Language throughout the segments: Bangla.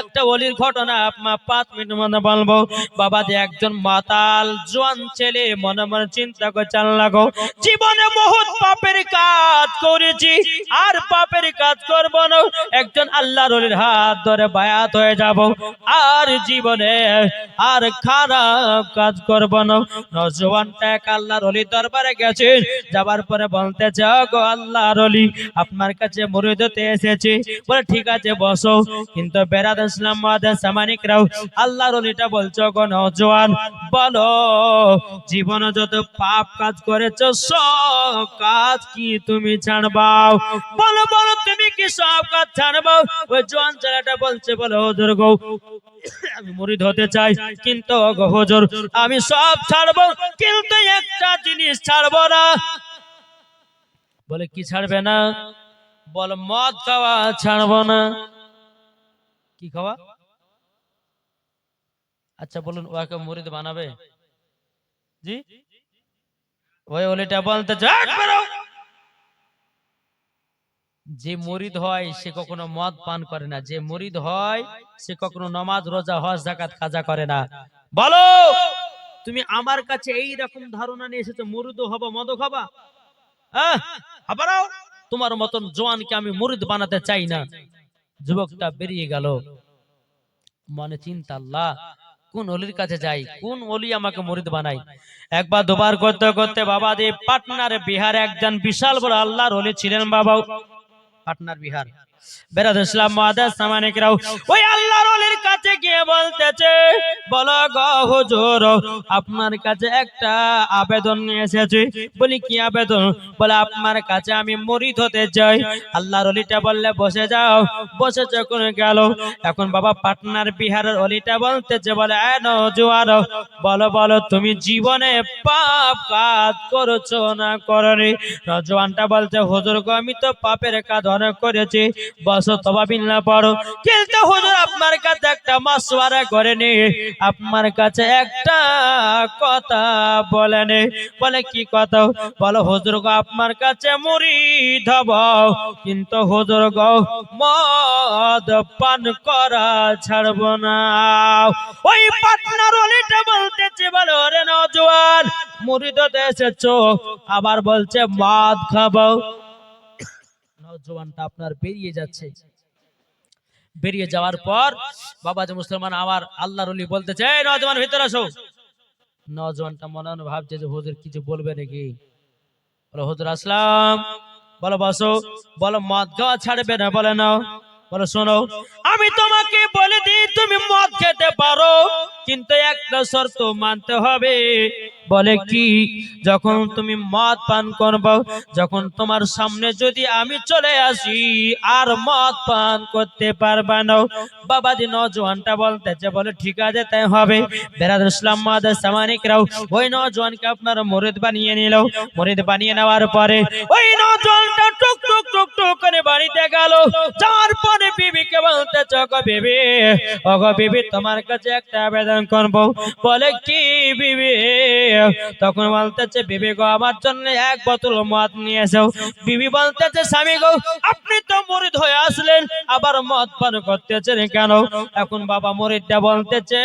একটা অলির ঘটনা আপনার পাঁচ মিনিট মনে বলব। বাবা যে একজন মাতাল, জোয়ান ছেলে, মনে মনে চিন্তা করে চাল লাগো। জীবনে বহুত পাপের কাজ করেছি, আর পাপের কাজ করব না। একজন আল্লাহর অলির হাত ধরে বায়াত হয়ে যাব। আর জীবনে আর খারাপ কাজ করব না। নজওয়ানটা এক আল্লাহর অলির দরবারে গেছে, যাবার পরে বলতে চাও গো আল্লাহর অলি, আপনার কাছে মুরিদ হতে এসেছি। বলে, ঠিক আছে, বসো। কিন্তু জীবনে যত পাপ কাজ করেছ, সব কাজ কি তুমি ছাড়বাও? বলো বলো, তুমি কি সব কাজ ছাড়বাও? ওই জোয়ান ছেলেটা বলছে, বলো, হুজুর গো, আমি হতে চাই, কিন্তু গো আমি সব ছাড়বো, কিন্তু একটা জিনিস ছাড়বো না। বলে, কি ছাড়বে না? বল, মদ খাওয়া ছাড়বো না। কি খাওয়া? আচ্ছা বলুন ওকে মুরিদ বানাবে? জি? ওই ওলিটা বলতে চায়, বেরো!" যে মরিদ হয় সে কখনো মদ পান করে না। যে মরিদ হয় সে কখনো নমাজ রোজা হজ জাকাত খাজা করে না। বলো তুমি আমার কাছে এই রকম ধারণা নিয়ে এসেছ মুরিদ হব মদ খাবা? আহ, আবারও? তোমার মতন জোয়ানকে আমি মুরিদ বানাতে চাই না। যুবকটা বেরিয়ে গেল। মনে চিন্তা, আল্লাহ, কোন অলির কাছে যাই? কোন অলি আমাকে মরিদ বানাই একবার দুবার করতে করতে বাবা দিয়ে পাটনার বিহার একজন বিশাল বড় আল্লাহর অলি ছিলেন বাবা। পাটনার বিহার। বেরাদ ইসলাম মাদাস সামানিকরাও ওই আল্লাহর অলির কাছে বলতেছে, বলো গো আপনার কাছে একটা আবেদন এসেছি। বলি, কি আবেদন? বলে, আপনার কাছে আমি মরিদ হতে চাই। আল্লাহর অলিটা বললে, বসে যাও। বসে যখন গেল, এখন বাবা পাটনার বিহারের অলিটা বলতেছে, বলে, এ নজুয়ার বলো বলো, তুমি জীবনে পাপ কাজ করছ না করনি? নজওয়ানটা বলছে, হুজুর গো, আমি তো পাপের কাজ অনেক করেছি। বস, তবা বিল্লা পড়ো। কিন্তু হুজুর, আপনার কাছে একটা মাসওয়ারা করে নি আপনার কাছে একটা কথা বলেন। বলে, কি কথা? বলো, হুজুর গো, আপনার কাছে মুড়ি ধব কিন্তু হুজুর গো, মদ পান করা ছাড়ব না। ওই পাটনার অলিটা বলতেছে, বলো রে নজওয়ান মুড়ি ধতে এসেছ। আবার বলছে, মদ খাব। নজওয়ানটা আপনার বেরিয়ে যাচ্ছে। বেরিয়ে যাওয়ার পর বাবা যে মুসলমান, আমার আল্লাহর অলি বলতেছে, এই নজওয়ান, ভিতরে আসো। নজওয়ানটা মনে মনে ভাবছে যে, হুজুর, কিছু বলবে নাকি? বলো, হুজুর, আসলাম। বলো, বসো। বলো, মদ খাওয়া ছাড়বে না। বলে, নাও। বলো, শোনো। আমি তোমাকে বলে দিই, তুমি মদ খেতে পারো, কিন্তু একটা শর্ত মানতে হবে। বলে কি, যখন তুমি মদ পান করব, যখন তোমার সামনে যদি আমি চলে আসি, আর মদ পান করতে পারবা না। বাবাজি নজওয়ানটা বলতেছে, বলে, ঠিক আছে, তাই হবে। বেরাদ ইসলাম মাদার সামানিকরাও, ওই নজওয়ানকে আপনার মরিদ বানিয়ে নিল মরিদ বানিয়ে নেওয়ার পরে ওই নজওয়ানটা টুক টুক টুক টুক করে বাড়িতে গেল। যাওয়ার পরে বিবিকে বলতে চক বিবি? অগ বিবি তোমার কাছে একটা আবেদন করব। বলে কি? বিবি। তখন বলতেছে, বিবি গো, আমার জন্য এক বোতল মদ নিয়ে এসো। বিবি বলতেছে, স্বামী গো, আপনি তো মরিদ হয়ে আসলেন, আবার মদ পান করতেছেন কেন? এখন বাবা মরিদটা বলতেছে,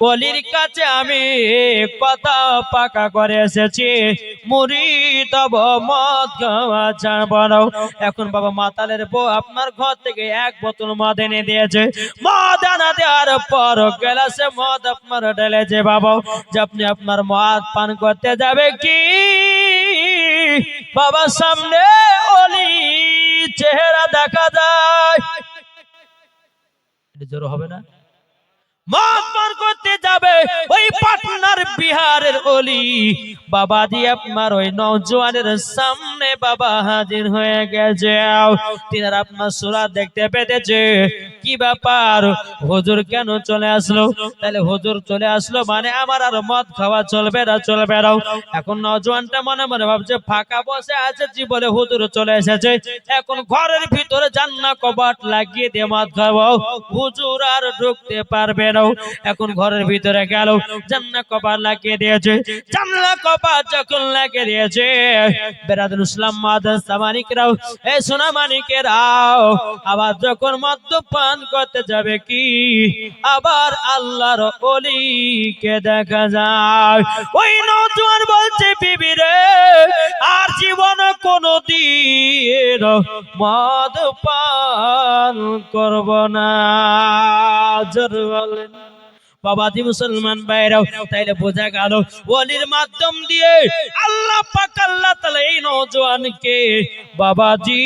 কলির কাছে আমি কথা পাকা করে এসেছি। মুরিদ হব, মদ ছাড়ব না। এখন বাবা মাতালের বউ আপনার ঘর থেকে এক বোতল মদ এনে দিয়েছে। মদ আনা দেওয়ার পর গেলাসে মদ আপনার ঢেলেছে বাবা। যে আপনি আপনার মদ পান করতে যাবে কি? বাবা সামনে অলি চেহারা দেখা যায়। জোর হবে না? মদ করতে যাবে ওই পাটনার বিহারের অলি। বাবা দিয়ে আপনার ওই নজওয়ানের সামনে বাবা হাজির হয়ে গেছে। তিনার আপনার সুরা দেখতে পেতেছে। কি ব্যাপার? হুজুর কেন চলে আসলো? তাহলে হুজুর চলে আসলো মানে আমার আর মদ খাওয়া চলবে না চলবে না। এখন নজওয়ানটা মনে মনে ভাবছে, ফাঁকা বসে আছে জীবনে হুজুর চলে এসেছে। এখন ঘরের ভিতরে জান্না কবাট লাগিয়ে দিয়ে মদ খাব। হুজুর আর ঢুকতে পারবে না। এখন ঘরের ভিতরে গেল। জান্না কপার লাগিয়ে দিয়েছে। জানলা কপার যখন লাগিয়ে দিয়েছে, বেরাদুল ইসলাম মাদাস সামানিকরাও এ সোনা মানিকেরাও আবার যখন মদ্যপান করতে যাবে কি? আবার আল্লাহর অলিকে দেখা যায়। ওই নজওয়ান বলছে, বিবি রে, আর জীবন কোনো দিন মদ পান করব না। জোর বলেন বাবাজি মুসলমান ভাইরাও তাইলে বোঝা গেল, ওলির মাধ্যম দিয়ে আল্লাহ পাক, আল্লাহ তাআলা এই নওজোয়ানকে বাবাজি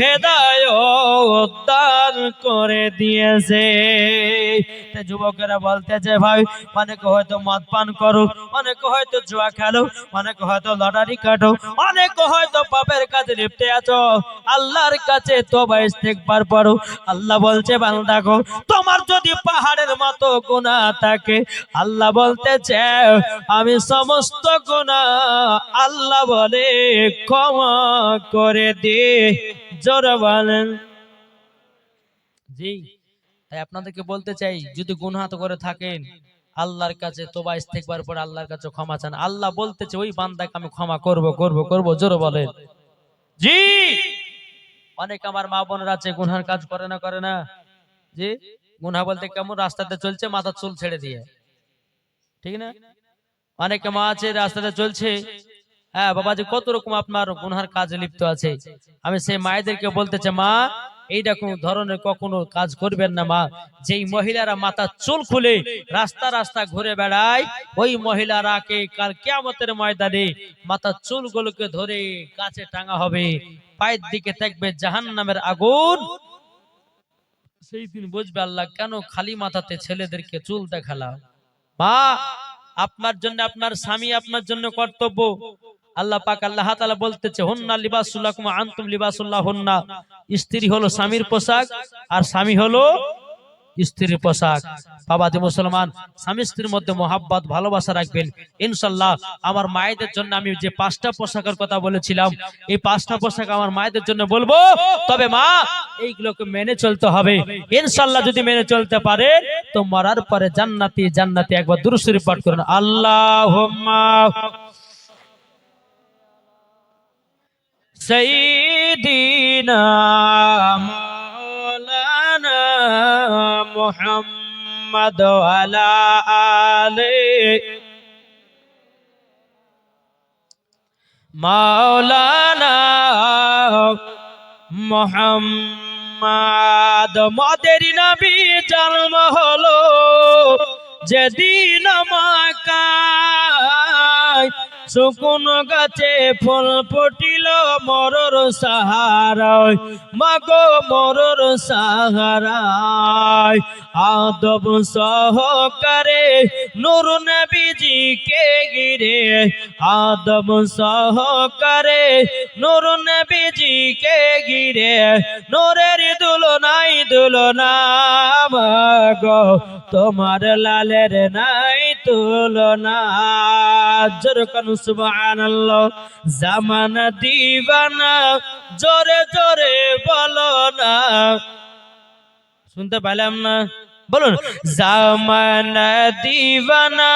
হেদায়েত দান করে দিয়েছে। তা যুবকেরা বলতেছে, ভাই, অনেকে হয়তো মদ পান করো, অনেকে হয়তো জুয়া খেলো, অনেকে হয়তো লটারি কাটো, অনেকে হয়তো পাপের কাজে লিপ্তে আছো। আল্লাহর কাছে তোবা ইস্তেগফার পড়ো। আল্লাহ বলছে, বান্দা গো, তোমার যদি পাহাড়ের মতো গুনাহ থাকে আল্লাহ বলতেছে আমি সমস্ত গুনাহ আল্লাহ বলে ক্ষমা করে দে। জোরে বলেন। জি তাই আপনাদেরকে বলতে চাই যদি গুনহাত করে থাকেন আল্লাহর কাছে তোবা ইস্তেকবার পর আল্লাহর কাছে ক্ষমা চান। আল্লাহ বলতেছে ওই বান্দাকে আমি ক্ষমা করব করব করব। জোরে বলেন। জি। অনেক আমার মা বোনেরা আছে গুনহার কাজ করে না করে না। জি। গুনহা বলতে কেমন রাস্তাতে চলছে? মাথা চুল ছেড়ে দিয়ে। ঠিক না? অনেকে মা আছে, রাস্তাতে চলছে। হ্যাঁ বাবাজি, কত রকম আপনার গুনহার কাজে লিপ্ত আছে। আমি সেই মায়েদেরকে বলতেছে মা এইরকম ধরনের কখনো কাজ করবেন না, মা। যেই মহিলারা মাথা চুল খুলে রাস্তা রাস্তা ঘুরে বেড়ায়, ওই মহিলারাকে কাল কেয়ামতের ময়দানে মাথা চুলগুলোকে ধরে কাছে টাঙা হবে। পায়ের দিকে থাকবে জাহান নামের আগুন সেই দিন বুঝবে আল্লাহ, কেন খালি মাথাতে ছেলেদেরকে চুল দেখালাম? মা, আপনার জন্য, আপনার স্বামী আপনার জন্য কর্তব্য। আল্লাহ পাক আল্লাহ তাআলা বলতেছে, হুন্না লিবাসুল্লাহ আনতুম লিবাসুল্লাহ হুন্না স্ত্রী হলো স্বামীর পোশাক আর স্বামী হলো স্ত্রীর পোশাক। বাবাদি মুসলমান, স্বামী স্ত্রীর মধ্যে মহাব্বত, ভালোবাসা রাখবেন। ইনশাল্লাহ আমার মায়েদের জন্য আমি যে পাঁচটা পোশাকের কথা বলেছিলাম, এই পাঁচটা পোশাক আমার মায়েদের জন্য বলব। তবে মা, এইগুলোকে মেনে চলতে হবে। ইনশাল্লাহ যদি মেনে চলতে পারে তো মরার পরে জান্নাতি জান্নাতি একবার দুরুসুরি পাঠ করেন। আল্লাহ সঈদিনা محمد وعلى آله مولانا মোহাম্মদ মদের নবী জন্ম হলো যেদিন মাকায় শুকুন গাছে ফুল ফুটিল মরর সাহারায়। মাগো মরর সাহারায়। আদব সহকারে নুর নবীজি কে গিরে আদব সহকারে নুর নবীজি কে গিরে নোরের দুলনাই দুলনা মাগো তোমার লালের নাই তুলনা। জোরকান সুবহানাল্লাহ। জামানা দিবানা জোরে জোরে বলো না। শুনতে পাইলাম না? বলুন, জামানা দিবানা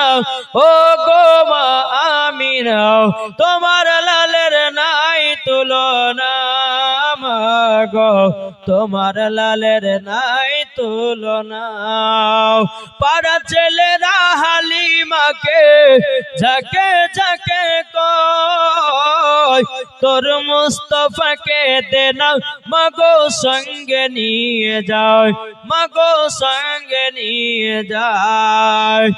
ও গো মা তোমার লালের নাই তুলনা গো তোমার লালের নাই তুলনা। পাড়া ছেলেরা হালিমাকে ঝাকে ঝাকে কয়, তোর মুস্তফাকে দে না মাগো সঙ্গে নিয়ে যায়, মাগো সঙ্গে নিয়ে যায়।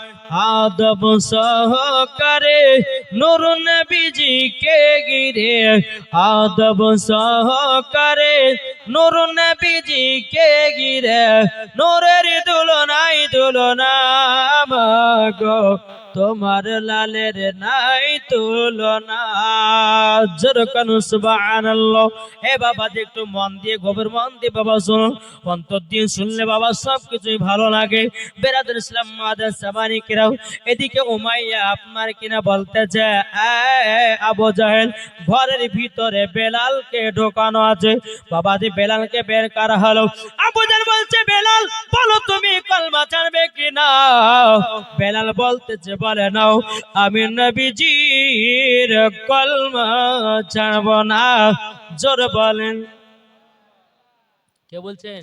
আদব সহকারে নুর নবীজি কে গিরে আদব সহকারে নুর নবীজি কে গিরে নূরের দুলনাই দুলনা মাগো, তোমার লালের নাই তুলনা। জরকান সুবহানাল্লাহ। এ বাবা একটু মন দিয়ে গভীর মন দিয়ে বাবা শুনুন অন্তর দিয়ে শুনলে বাবা সব কিছুই ভালো লাগে। বেরাদুল ইসলাম মাদার সাবানি কিরাও। এদিকে উমাইয়া আপনার কিনা বলতেছে "এ, আবু জাহেল ঘরের ভিতরে বেলালকে ঢোকানো আছে। বাবা যে বেলালকে বের করা হলো। আবু জাহেল বলছে বেলাল বলো তুমি কলমা ছাড়বে কি না বেলাল বলতেছে বলে নাও আমি নবীজির কলমা ছাড়ব না। জোর বলেন। কে বলছেন?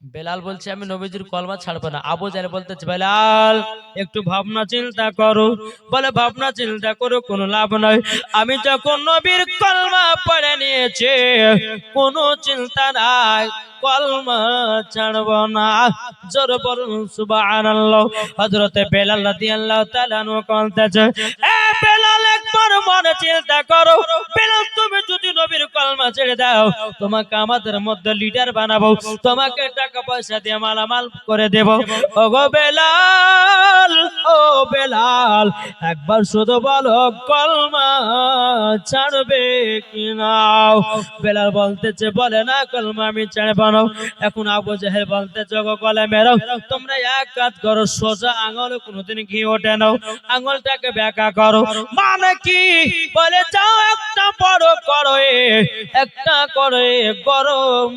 বেলাল বলছে আমি নবীজির কলমা ছাড়বো না। আবু জাহেল বলতেছে বেলাল একটু ভাবনা চিন্তা করো। বলে ভাবনা চিন্তা করো কোনো লাভ নয় আমি যখন নবীর কলমা পড়ে নিয়েছে কোনো চিন্তা নাই। কলমা ছাড়ব না। জোর বলুন সুবহানাল্লাহ। হযরতে বেলাল রাদিয়াল্লাহু তাআলা আনহু বলতেছে এ বেলাল একবার মনে চিন্তা করো। বেলাল, তুমি যদি নবীর কলমা ছেড়ে দাও, তোমাকে আমাদের মধ্যে লিডার বানাবো। তোমাকে টাকা পয়সা দিয়ে মালামাল করে দেব। ও গো বেলাল, ও বেলাল, একবার শুধু বলো কলমা ছাড়বে কি নাও বেলাল বলতেছে, বলে না, কলমা আমি ছাড়বো না। এখন আবু জাহেল বলতেছে গো গলে মেরো। তোমরা এক কাজ করো, সোজা আঙুল কোনোদিন ঘি ওঠে নাও। আঙুলটাকে ব্যাকা করো। মানে কি? বলে যাও একটা বড় করো একটা করো গরম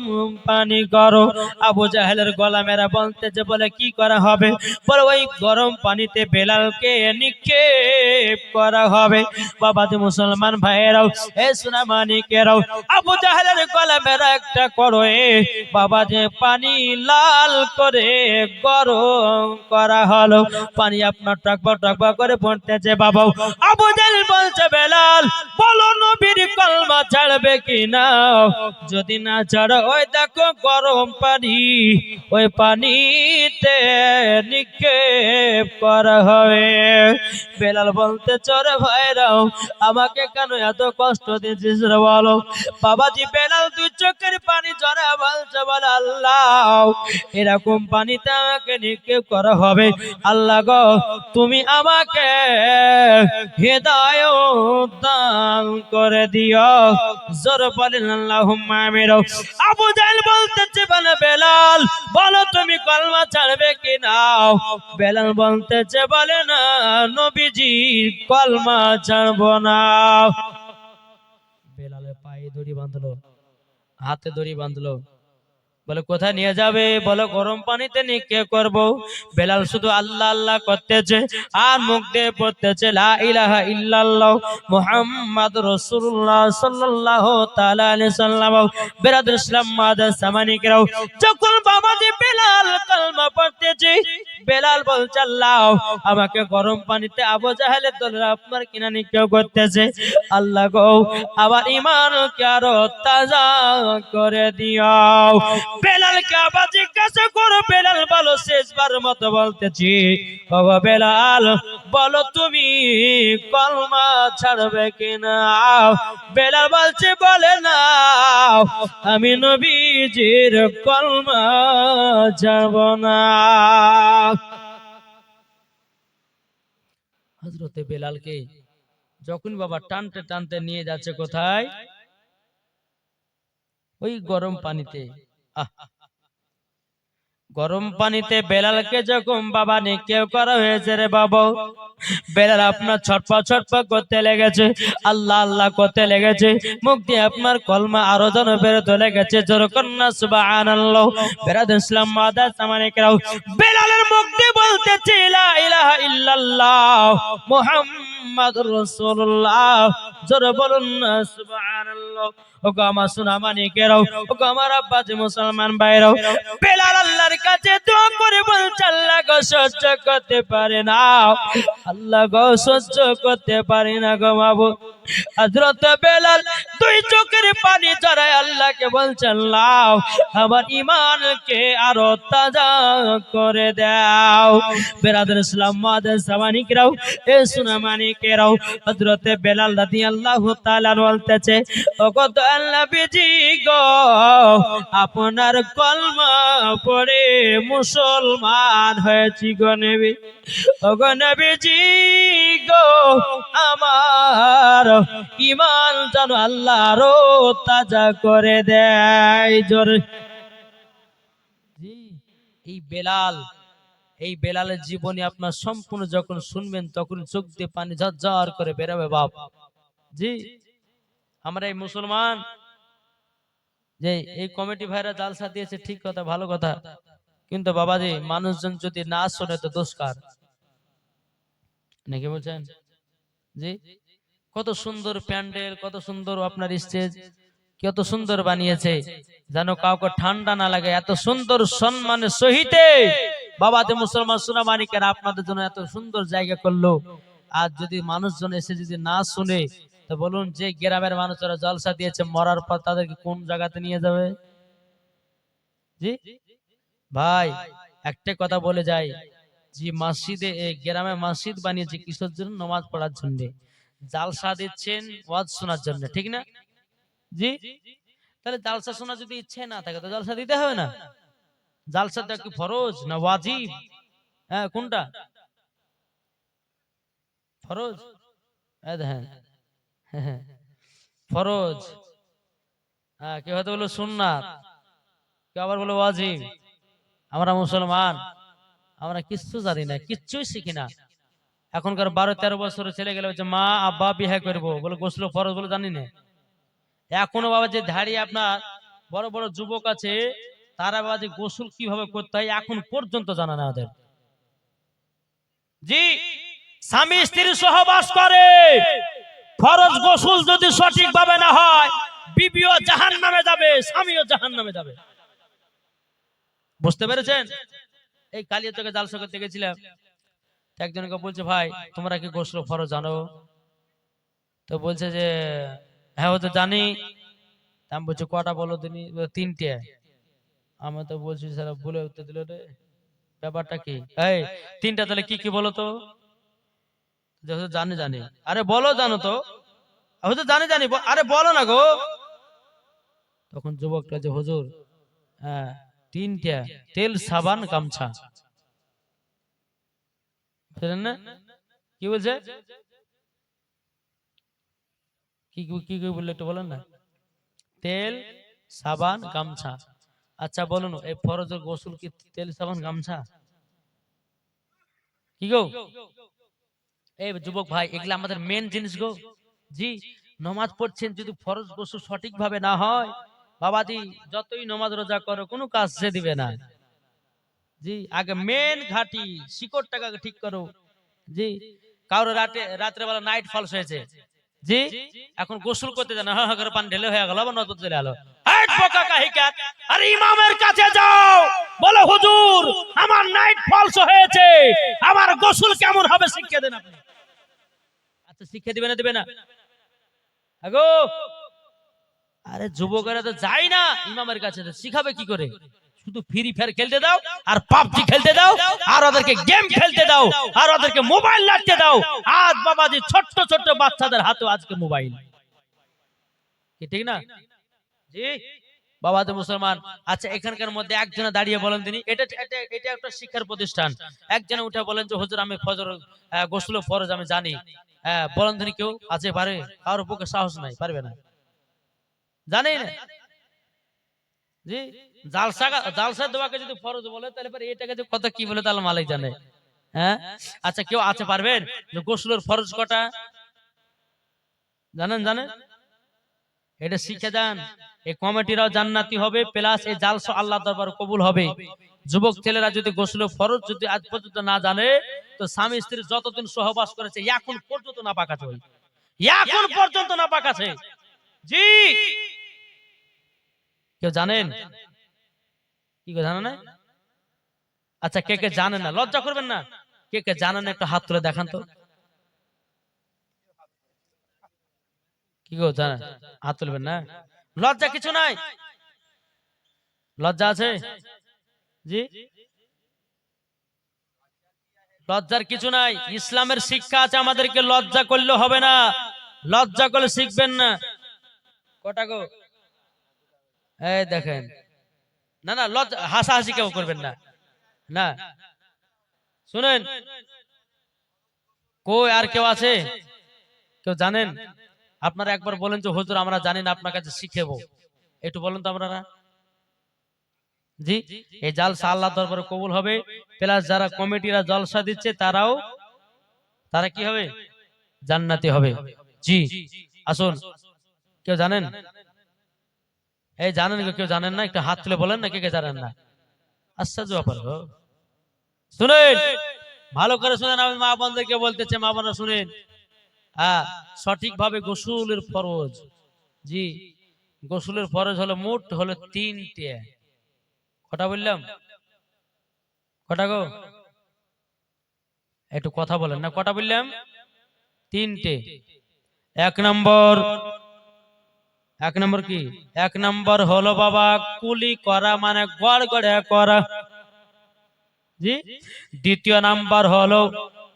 পানি করো আবু জাহেলের গলা মেরা বলতেছে, বলে, কি করা হবে? বলে, ওই গরম পানিতে বেলালকে নিক্ষেপ করা হবে। বাবা যে মুসলমান ভাইয়েরাও, এ সোনা মানিকেরাও আবু জাহেলের গলা মেরা একটা করো বাবা যে পানি লাল করে গরম করা হলো। পানি আপনার টকবা টকবা করে পড়তেছে বাবা আবু জাহেল বলছে বেলাল, বলো নবীর কলমা ছাড়বে কিনা? যদি না ছাড়ো, ওই দেখো গরম পানি, ওই পানিতে নিক্ষেপ করা হবে। বেলাল বলতে, চরে ভাইরাও, আমাকে কেন এত কষ্ট দিয়েছিস বলো? বাবাজি, বেলাল দুই চোখের পানি জরা বলছে বলে আল্লাহ। এরকম পানিতে আমাকে নিক্ষেপ করা হবে। আল্লাহ গো, তুমি আমাকে হেদায়ত দান করে দিও। জোর বলেন, আল্লাহুম্মা আমিন। আবু জাহেল বলতেছে বলে বেলাল, বলো তুমি কলমা ছাড়বে কি নাও? বেলাল বলতেছে, বলে না নবীজি কলমা ছাড়বো না। বেলালের পায়ে দড়ি বাঁধলো, হাতে দড়ি বাঁধলো। বলে, কোথায় নিয়ে যাবে? বলে, গরম পানিতে নিক্ষেপ করব। বেলাল শুধু আল্লাহ আল্লাহ করতেছে, আর মুখ দিয়ে পড়তেছে, লা ইলাহা ইল্লাল্লাহ মুহাম্মদ রাসূলুল্লাহ সাল্লাল্লাহু তাআলা আলাইহি সাল্লাম। বেরাদুল ইসলাম মাদার সামানিকরাও যখন বেলাল কালমা পড়তেছে। বেলাল বলছে, আল্লাহ, আমাকে গরম পানিতে আবু জাহেলের দলের আপনার কিনা নিক্ষেপ করতেছে। আল্লাহ গো আবার ইমানকে আরও তাজা করে দিও বেলালকে আবার জিজ্ঞাসা করো, বেলাল, বলো শেষবার মতো বলতেছি? ও বেলাল বলো তুমি কলমা ছাড়বে কিনা? বেলাল বলছে, বলে না আমি নবীজির কলমা যাব না। হজরতে বেলালকে যখন বাবা টানতে টানতে নিয়ে যাচ্ছে কোথায়? ওই গরম পানিতে। আহ গরম পানিতে বেলালকে যখন বাবা নিক্ষেপ করা হয়েছে রে বাবা, বেলাল আপনার ছটপা ছটপা করতে লেগেছে, আল্লাহ আল্লাহ করতে লেগেছে, মুখ দিয়ে আপনার কলমা আরও যেন বেরোতে লেগেছে, জোর কন্যা সুবহানাল্লাহ বেরাদ ইসলাম মাদা সামানিকরাও বেলালের মুখ দিয়ে বলতেছে, লা ইলাহা ইল্লাল্লাহ মুহাম্মাদুর রাসূলুল্লাহ জোর বলুন না, সুবহানাল্লাহ ও গো আমার সোনা মানিকেরাও ও গো আমার আব্বাজি মুসলমান ভাইরাও, বেলাল আল্লাহর কাছে তো করে বলছে আল্লাহ গো সহ্য করতে পারে না। আল্লাহ গো সহ্য করতে পারে না গো মাবু। হযরত বেলাল দুই চোখের পানি জড়ায় আল্লাহকে বলছে আল্লাহ আমার ইমানকে আরও তাজা করে দাও। বেরাদুল ইসলাম মাদের সামানিকরাও, এ সোনা মানিকেরাও। হযরত বেলাল রাদিয়াল্লাহু তাআলা বলতেছে ও গো আল্লাহ বিজি গো, আপনার কলমা পড়ে মুসলমান হয়েছি গো নবী। ও গো নবীজি গো, আমার ইমান যেন আল্লাহ আরও তাজা করে দেয়। জোরে। এই বেলাল, এই বেলালের জীবনী আপনার সম্পূর্ণ যখন শুনবেন, তখন চোখ দিয়ে পানি ঝরঝর করে বেরোবে বাপ। জি, আমরা এই মুসলমান, যে এই কমিটি ভাইরা জালসা দিয়েছে, ঠিক কথা, ভালো কথা। কিন্তু বাবাজি, মানুষজন যদি না শোনে, তো দোষকার নাকি বলছেন? জি। কত সুন্দর প্যান্ডেল, কত সুন্দর আপনার স্টেজ, কত সুন্দর বানিয়েছে। যেন কাউকে ঠান্ডা না লাগে, এত সুন্দর সম্মানের সহিতে বাবাতে মুসলমান সোনা মানিকের আপনাদের জন্য এত সুন্দর জায়গা করল। আর যদি মানুষজন এসে যদি না শুনে, তো বলুন যে গ্রামের মানুষরা জলসা দিয়েছে, মরার পর তাদেরকে কোন জায়গাতে নিয়ে যাবে? জি? ভাই, একটা কথা বলে যাই। যে মসজিদে গ্রামে মসজিদ বানিয়েছে কিসের জন্য নামাজ পড়ার জন্য। জালসা দিচ্ছেন ওয়াজ শোনার জন্য ঠিক না? জি? তাহলে জালসা শোনা যদি ইচ্ছে না থাকে তো জালসা দিতে হবে না? জালসাটা কি ফরজ না ওয়াজিব? হ্যাঁ কোনটা? ফরজ? হ্যাঁ, ফরজ। হ্যাঁ কেউ হয়তো বলো সুন্নাত কেউ আবার বলো ওয়াজিব। আমরা মুসলমান আমরা কিচ্ছু জানি না কিচ্ছুই শিখি না। এখনকার বারো, তেরো বছরের ছেলে গেলে বলছে, মা, আব্বা বিয়ে করব। বলে, গোসল ফরজ বলে জানি না। এখনও বাবা যে ধাড়ি আপনার বড় বড় যুবক আছে, তারা বাবা যে গোসল কীভাবে করতে হয় এখন পর্যন্ত জানা না ওদের। জি, স্বামী স্ত্রী সহবাস করে। ফরজ গোসল যদি সঠিক ভাবে না হয়, বিবিও জাহান নামে যাবে, স্বামীও জাহান নামে যাবে। বুঝতে পেরেছেন? এই কালিয়া চোখে জালসা করতে গেছিলাম। একজনকে বলছে, ভাই, তোমরা কি গোসল ফরজ জানো? তো বলছে যে হ্যাঁ তো জানি। আমি বলছি, কটা বলো তিনি তিনটে। আমি তো বলছি, স্যার, ভুলে উত্তর দিল রে। ব্যাপারটা কি? এই, তিনটা তাহলে কি কি বলো তো? জানি জানি। আরে বলো, জানো তো। হুজুর জানি জানি। আরে বলো না গো। তখন যুবকটা যে, হুজুর হ্যাঁ তিনটা, তেল সাবান গামছা। না কি বলছে? কি, কি- একটু বলেন না। তেল, সাবান, গামছা। আচ্ছা বলুন, এই ফরজের গোসল কি তেল, সাবান, গামছা? কি গো? এই যুবক ভাই, এগুলা আমাদের মেন জিনিস গো। জি, নমাজ পড়ছেন, যদি ফরজ গোসল সঠিক ভাবে না হয়, বাবাজি, যতই নমাজ রোজা করো, কোনো কাজ সে দিবে না। জি আগে মেন ঘাটি শিকড়টাকে ঠিক করো। জি কারও রাতে রাত্রে বেলা নাইট ফলস হয়েছে। জি এখন গোসল করতে জানা হ্যাঁ করে পান ঢেলে হয়ে গেল আবার নজর চলে এলো কাহিকার আরে ইমামের কাছে যাও। বলো হুজুর আমার নাইট ফলস হয়েছে। আমার গোসল কেমন হবে দেন আপনি? আচ্ছা দিবে না দিবে না। আগো। আরে যুবকেরা তো যায় না ইমামের কাছে। শিখাবে কি করে? শুধু ফ্রি ফায়ার খেলতে দাও আর পাবজি খেলতে দাও, আর ওদেরকে গেম খেলতে দাও, আর ওদেরকে মোবাইল লাগতে দাও। আজ বাবাজি ছোট্ট ছোট্ট বাচ্চাদের হাতে আজকে মোবাইল ঠিক না? জি? বাবা তো মুসলমান আচ্ছা এখানকার মধ্যে একজনে দাঁড়িয়ে বলেন তিনি, এটা এটা একটা শিক্ষার প্রতিষ্ঠান। একজনে উঠে বলেন যে, হুজুর, আমি ফজর গোসল ফরজ আমি জানি। হ্যাঁ বলেন তিনি কেউ? আছে, পারে? কারোর পক্ষে সাহস নাই, পারবে না। জানেই না। জি জালসা জালসা যদি ফরজ বলে, তাহলে পরে এটাকে যে কি বলে তাহলে মালিক জানে। হ্যাঁ? আচ্ছা কেউ আছে পারবেন? গোসলের ফরজ কটা? জানেন জানেন? এটা শিখে যান। এই কমিটিরাও জান্নাতি হবে, প্লাস এই জালসা আল্লাহ দরবার কবুল হবে। যুবক ছেলেরা যদি গোসলের ফরজ যদি আজ পর্যন্ত না জানে, তো স্বামী স্ত্রী যতদিন সহবাস করেছে, এখন পর্যন্ত না পাকাছে এখন পর্যন্ত না পাকাছে জি! কেউ জানেন? কি কেউ জানে না আচ্ছা কে কে জানেন না? লজ্জা করবেন না। কে কে জানেন না, একটু হাত তুলে দেখান তো। কি গো জানেন হাত তুলবেন না। লজ্জা কিছু নাই। লজ্জা আছে? জি? লজ্জার কিছু নাই। ইসলামের শিক্ষা আছে, আমাদেরকে লজ্জা করলে হবে না। লজ্জা করলে শিখবেন না। কটা গো? দেখেন। না না, লজ্জা, হাসাহাসি কেউ করবেন না। না। শুনেন। কই, আর কেউ আছে? কেউ জানেন? আপনারা একবার বলেন যে, হুজুর, আমরা জানি না আপনার কাছে শিখেবো। একটু বলেন তো আপনারা। জি? এই জালসা আল্লাহ দরবারে কবুল হবে। প্লাস যারা কমিটিরা জলসা দিচ্ছে, তারাও, তারা কি হবে? জান্নাতি হবে। জি। আসুন। কেউ জানেন? এই জানেন কেউ জানেন না? একটু হাত তুলে বলেন না, কে কে জানেন না? আশ্চর্য ব্যাপার শুনেন, ভালো করে শুনেন, আমি মা বোনদেরকে বলতেছে, মা বোনরা শুনেন। হ্যাঁ সঠিকভাবে গোসলের ফরজ। জি, গোসলের ফরজ হলো মোট হলো তিনটে। কটা বললাম? কটা গো? একটু কথা বলেন না, কটা বললাম? তিনটে। এক নম্বর এক নম্বর কি? এক নম্বর হলো বাবা, কুলি করা মানে গড় গড়ে করা। জি? দ্বিতীয় নাম্বার হলো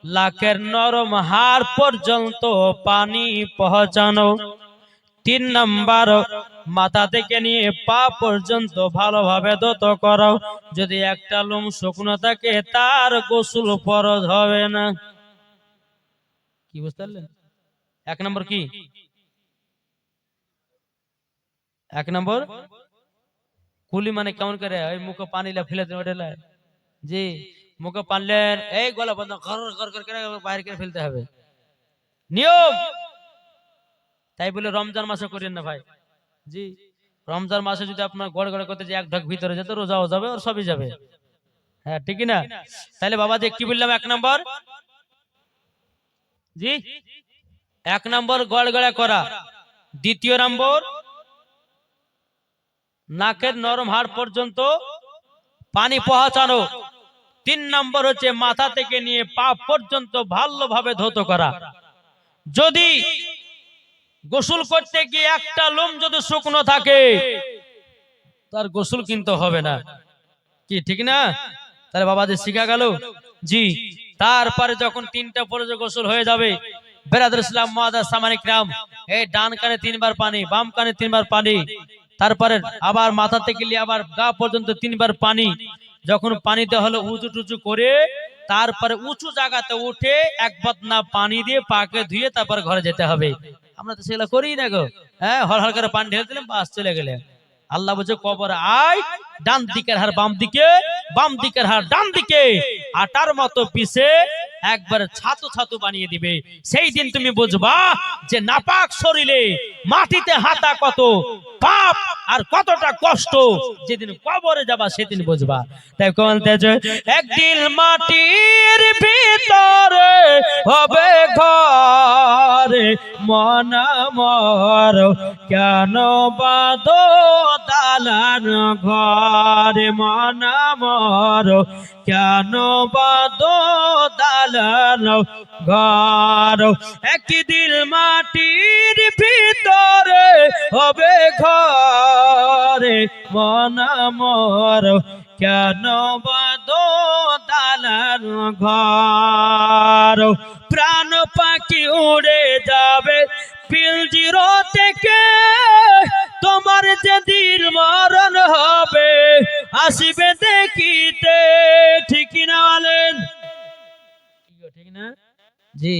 লাখের নরম হার পর্যন্ত পানি পৌঁছানো। তিন নাম্বার, মাথা থেকে নিয়ে পা পর্যন্ত ভালোভাবে দত করো। যদি একটা লোম শুকনো থাকে, তার গোসল ফরজ হবে না। কি বুঝতে পারলেন? এক নম্বর কি? এক নম্বর, কুলি মানে কেমন করে? ওই মুখে পানি ফেলে জি, মুখে পানলেন এই গলা বন্ধ, ঘর ঘর করে বাইরে করে ফেলতে হবে। নিয়ম! তাই বলে রমজান মাসে করেন না ভাই। জি, রমজান মাসে যদি আপনার গড় গড়ে করতে যে এক ঢক ভিতরে যেত, রোজাও যাবে আর সবই যাবে। হ্যাঁ ঠিকই না তাহলে বাবা যে কি বললাম এক নম্বর? জি, এক নম্বর গড় গড়া করা। দ্বিতীয় নম্বর নাকের নরম হাড় পর্যন্ত পানি পৌঁছানো। তিন নম্বর হচ্ছে মাথা থেকে নিয়ে পা পর্যন্ত ভালোভাবে ধৌত করা। যদি গোসল করতে গিয়ে একটা লোম যদি শুকনো থাকে, তার গোসল কিন্তু হবে না। কি, ঠিক না? তাহলে বাবাদের শিখা গেল? জি। তারপরে যখন তিনটা পরে গোসল হয়ে যাবে বেরাদুল ইসলাম মহাদাস সামানিক রাম, এই ডান কানে তিনবার পানি, বাম কানে তিনবার পানি তারপরে আবার মাথা থেকে নিয়ে আবার গা পর্যন্ত তিনবার পানি। যখন পানিতে হলো উঁচু টুচু করে, তারপরে উঁচু জায়গাতে উঠে এক বদনা পানি দিয়ে পাকে ধুয়ে তারপর ঘরে যেতে হবে। আমরা তো সেগুলো করি না গো। হ্যাঁ হর হর করে পানি ঢেলে দিলাম, বাস চলে গেলে আল্লাহ বলছে, কবর আয় ডান দিকের হার বাম দিকে, বাম দিকের হার ডান দিকে। আটার মতো পিছে একবার ছাতু ছাতু বানিয়ে দিবে। সেই দিন তুমি বুঝবা যে নাপাক শরীরে মাটিতে হাতা কত পাপ আর কতটা কষ্ট। যেদিন কবরে যাবা সেদিন বুঝবা। তাই কোনতেছে একদিন মাটির ভিতরে হবে ঘরে। মর কেন বাদো দালান ঘরে? মন মর। কেন বাদো দালান ঘর? একদিন মাটির ভিতরে হবে ঘরে। মন মর। কেন বাদো দালান ঘর? প্রাণ পাখি উড়ে যাবে পিলজির থেকে তোমার যেদিন মরণ হবে, আসিবে দেখিতে। ঠিক না বলেন? ঠিক না? জি,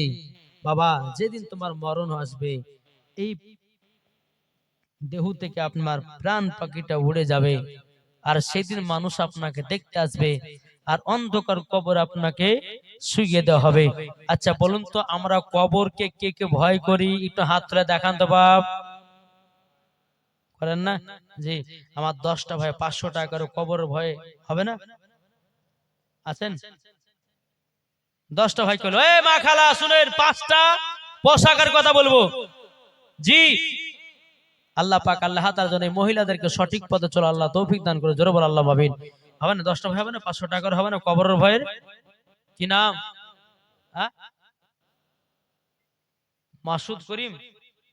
বাবা, যেদিন তোমার মরণ আসবে, এই দেহু থেকে আপনার প্রাণ পাখিটা উড়ে যাবে। আর সেদিন মানুষ আপনাকে দেখতে আসবে, আর অন্ধকার কবর আপনাকে শুইয়ে দেওয়া হবে। আচ্ছা বলুন তো, আমরা কবরকে কে কে ভয় করি? একটু হাত তুলে দেখান তো, বাপ। করেন না? জি, আমার দশটা ভয় পাঁচশো টাকার কবর ভয় হবে না? আছেন? দশটা ভাই করল মা খালা, শুনেন, পাঁচটা পোশাকের কথা বলব। জি, আল্লাহ পাক আল্লাহ তার জন্য মহিলাদেরকে সঠিক পথে চলো, আল্লাহ তৌফিক দান করে জোরে বল আল্লাহ মাবিন হবে না? দশটা ভাই হবে না? পাঁচশো টাকার হবে না? কবরের ভয়ের? কি নাম? মাসুদ করিম?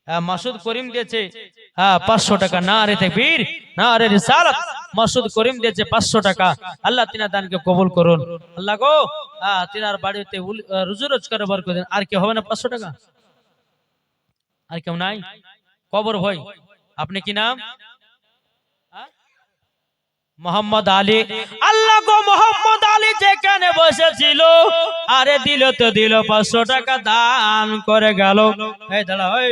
মাসুদ করিম দিয়েছে হ্যাঁ পাঁচশো টাকা। না রে বীর না রে রিসালাত, মাসুদ করিম দিয়েছে পাঁচশো টাকা। আল্লাহ তিনা দানকে কবুল করুন। আল্লাহ গো হ্যাঁ তিনার বাড়িতে রুজু রোজগার বার করে আর কি হবে না পাঁচশো টাকা? আর কেউ নাই? কবর ভয়। আপনি কি নাম? হ্যাঁ? মোহাম্মদ আলী। আল্লাহ গো, মোহাম্মদ আলী যেখানে বসেছিল, আরে দিল তো দিল, পাঁচশো টাকা দান করে গেল। এই দাঁড়া ওই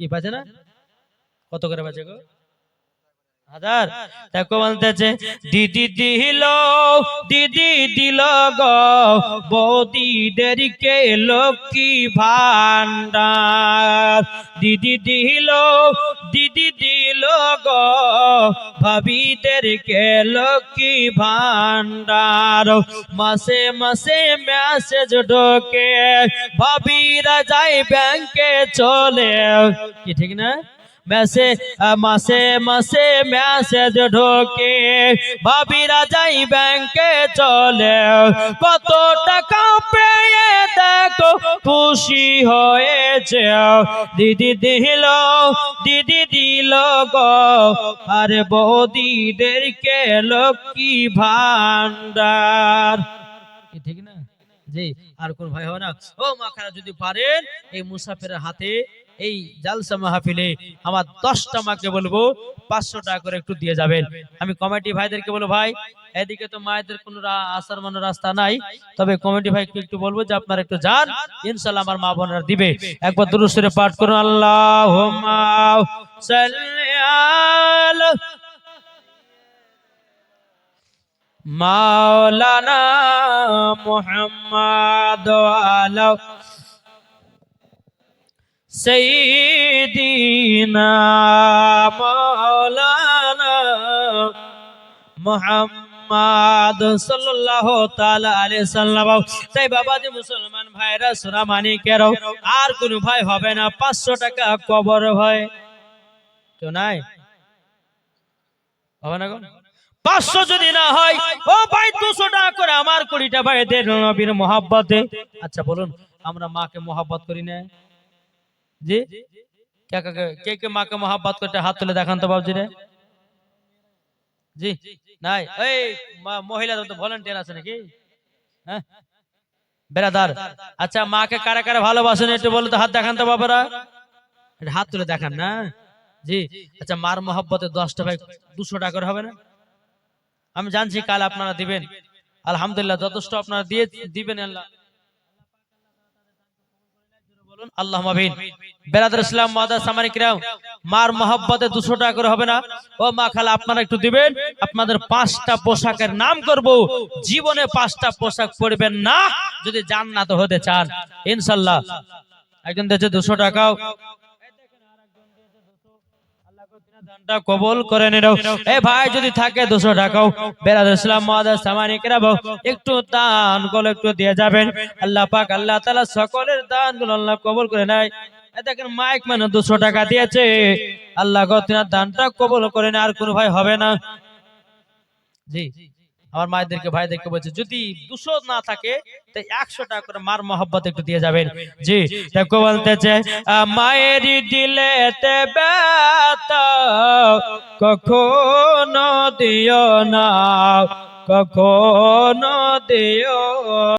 কি বাজে না? কত করে বাজে গো? হাজার। দেখো বলতেছে, দিদি দিল দিদি দিল গো বৌদিদেরকে লক্ষ্মী ভান্ডার দিদি দিল দিদি দিল গো ভাবিদেরকে লক্ষ্মী ভান্ডার মাসে মাসে মেসেজ ঢোকে, ভাবিরা যায় ব্যাংকে চলে। কি, ঠিক না? মেসে মাসে মাসে মেসেজ ঢোকে। ভাবিরা যাই ব্যাংকে চলে। কত টাকা পেয়ে দেখো, খুশি হয়েছে। দিদি দিল দিদি দিল গো। আর বৌদিদেরকে লক্ষ্মী ভান্ডার ঠিক না? জি, আর কোন ভাই হবে না। ও মাখারা যদি পারেন, এই মুসাফিরের হাতে এই জালসা মাহফিলে আমার দশটা মাকে বলব, পাঁচশো টাকা করে একটু দিয়ে যাবেন। আমি কমিটি ভাইদেরকে বলব, ভাই, এদিকে তো মায়েদের কোনো আসার মনে রাস্তা নাই। তবে কমিটি ভাইকে একটু বলব যে আপনারা একটু যান, ইনশাল্লাহ আমার মা বোনেরা দিবে। একবার দুরুসরে পাঠ করুন আল্লাহ মাওলানা মুহাম্মদ আলা سيدنا مولانا মোহাম্মদ সাল্লাল্লাহু তাআলা আলাইহি সাল্লাম তাই বাবা যে মুসলমান ভাইরা সোনা মানিকের আর কোন ভাই হবে না 500 টাকা কবর ভাই কেউ নাই হবে না গো পাঁচশো যদি না হয় ও ভাই দুশো টাকা করে আমার কুড়িটা ভাই দের নবীর মোহাব্বতে আচ্ছা বলুন আমরা মাকে মোহাব্বত করি না জি? কে কে মাকে মোহাব্বত করতে হাত তুলে দেখান তো বাবজি রে জি? নাই? এই মহিলা তো আছে নাকি? হ্যাঁ? আচ্ছা মাকে কারা কারা ভালোবাসেন একটু হাত দেখান তো বাবারা। হাত তুলে দেখান না? জি? আচ্ছা মার মোহাব্বতে দশটা ভাই দুশো টাকা করে হবে না? আমি জানছি কাল আপনারা দিবেন। আলহামদুলিল্লাহ, যথেষ্ট আপনারা দিয়ে, দিবেন আল্লাহ। ইসলাম, মাদার সামানিকরাম মার দুশো টাকা করে হবে না? ও মা খালা, আপনারা একটু দিবেন? আপনাদের পাঁচটা পোশাকের নাম করব। জীবনে পাঁচটা পোশাক পরবেন না, যদি হতে চান। ইনশাল্লাহ। একজন দিয়েছে দুশো টাকাও দানটা কবুল করে নিল এ ভাই, যদি থাকে দুশো টাকাও। বেরাদ ইসলাম মাদার সামানিকরা একটু দানগুলো একটু দিয়ে যাবেন। আল্লাহ পাক, আল্লাহ তালা সকলের দানগুলো আল্লাহ কবল করে নেয়। দেখেন মাইক মানে দুশো টাকা দিয়েছে। আল্লাহ গতিনার দানটা কবল করে না আর কোনো ভাই হবে না। জি। আমার মায়েদেরকে ভাইদেরকে বলছে যদি দুশো না থাকে তাই একশো টাকা করে মার মহব্বত একটু দিয়ে যাবেন। জি দেখো বলতেছে আহ, মায়েরই দিলেতে কখনো দিও না কখনো দিও